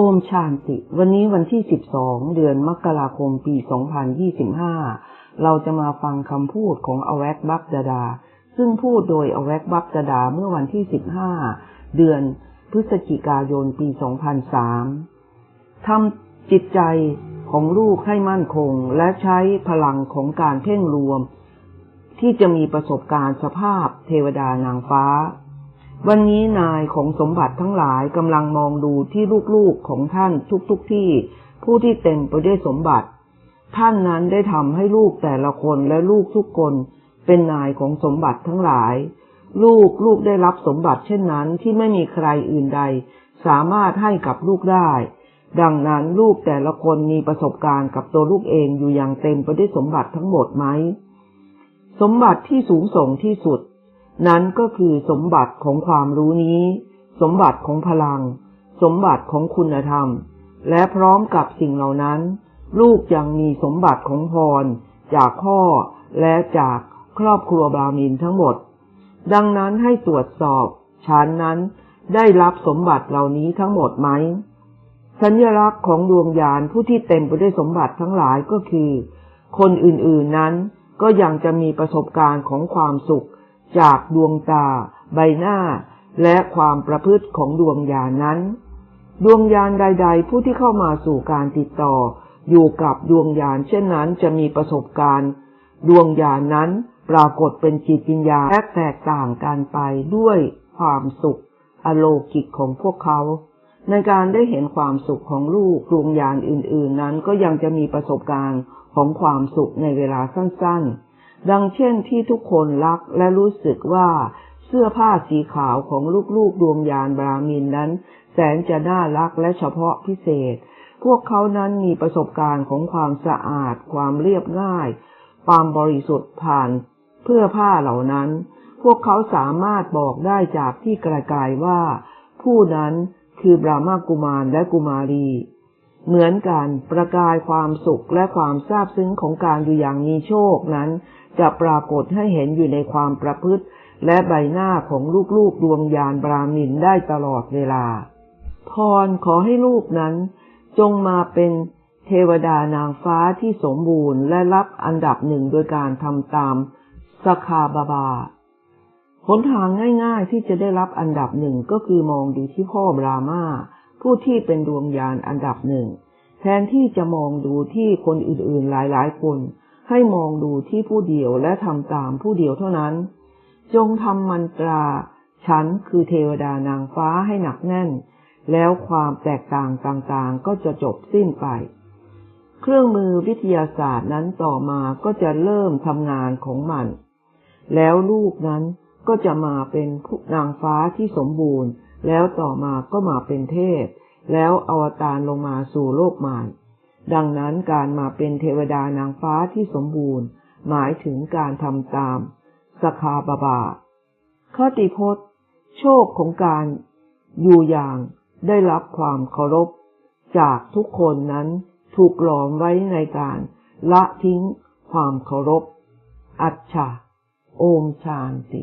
โอชาญติ วันนี้วันที่ 12 เดือนมกราคมปี 2025 เราจะมาฟังคำพูดของอแวกบับดาดา ซึ่งพูดโดยอแวกบับดาดาเมื่อวันที่ 15 เดือนพฤศจิกายนปี 2003 ทำจิตใจของลูกให้มั่นคง และใช้พลังของการเพ่งรวม ที่จะมีประสบการณ์สภาพเทวดานางฟ้า วันนี้นายของสมบัติทั้งหลายกำลังมองดูที่ลูกๆของท่านทุกๆทที่ ผู้ที่เต็มไปด้วยสมบัติ ท่านนั้นได้ทำให้ลูกแต่ละคนและลูกทุกคนเป็นนายของสมบัติทั้งหลาย ลูกลูกได้รับสมบัติเช่นนั้นที่ไม่มีใครอื่นใด สามารถให้กับลูกได้ ดังนั้นลูกแต่ละคนมีประสบการณ์กับตัวลูกเองอยู่อย่างเต็มไปด้วยสมบัติทั้งหมดไหม สมบัติที่สูงส่งที่สุด นั้นก็คือสมบัติของความรู้นี้ สมบัติของพลัง สมบัติของคุณธรรม และพร้อมกับสิ่งเหล่านั้น ลูกยังมีสมบัติของพร จากพ่อและจากครอบครัวบรามินทั้งหมด ดังนั้นให้ตรวจสอบฉันนั้นได้รับสมบัติเหล่านี้ทั้งหมดไหม สัญลักษณ์ของดวงญาณผู้ที่เต็มไปด้วยสมบัติทั้งหลายก็คือ คนอื่นๆนั้นก็ยังจะมีประสบการณ์ของความสุข จากดวงตา ใบหน้า และความประพฤติของดวงญาณนั้น ดวงญาณใด ๆ ผู้ที่เข้ามาสู่การติดต่อ อยู่กับดวงญาณเช่นนั้นจะมีประสบการณ์ ดวงญาณนั้นปรากฏเป็นจิตวิญญาณแตกต่างกันไปด้วยความสุข อโลกิกของพวกเขา ในการได้เห็นความสุขของลูกดวงญาณอื่น ๆ นั้นก็ยังจะมีประสบการณ์ของความสุขในเวลาสั้น ๆ ดังเช่นที่ทุกคนรักและรู้สึกว่าเสื้อผ้าสีขาวของลูกๆดวงยานบรามินนั้น แสนจะน่ารักและเฉพาะพิเศษ พวกเขานั้นมีประสบการณ์ของความสะอาด ความเรียบง่าย ความบริสุทธิ์ผ่านเพื่อผ้าเหล่านั้น พวกเขาสามารถบอกได้จากที่ไกลๆว่า ผู้นั้นคือบรามากุมารและกุมารี เหมือนกันประกายความสุขและความซาบซึ้งของการอยู่อย่างมีโชคนั้น จะปรากฏให้เห็นอยู่ในความประพฤติ และใบหน้าของลูกๆดวงยานบราหมินได้ตลอดเวลา พรขอให้ลูกนั้น จงมาเป็นเทวดานางฟ้าที่สมบูรณ์ และรับอันดับหนึ่งโดยการทำตามสคาบาบาหนทางง่ายๆที่จะได้รับอันดับหนึ่งก็คือมองดูที่พ่อบรามา ผู้ที่เป็นดวงยานอันดับหนึ่ง แทนที่จะมองดูที่คนอื่นๆหลายๆคน ให้มองดูที่ผู้เดียวและทำตามผู้เดียวเท่านั้น จงทำมันตรา ฉันคือเทวดานางฟ้าให้หนักแน่น แล้วความแตกต่างต่างๆ ก็จะจบสิ้นไป เครื่องมือวิทยาศาสตร์นั้นต่อมาก็จะเริ่มทำงานของมัน แล้วลูกนั้นก็จะมาเป็นผู้นางฟ้าที่สมบูรณ์ แล้วต่อมาก็มาเป็นเทพ แล้วอวตารลงมาสู่โลกใหม่ ดังนั้นการมาเป็นเทวดานางฟ้าที่สมบูรณ์ หมายถึงการทำตามสคาบาบาคติพจน์ โชคของการอยู่อย่างได้รับความเคารพ จากทุกคนนั้นถูกหลอมไว้ในการละทิ้งความเคารพ อัจฉาโอมชานติ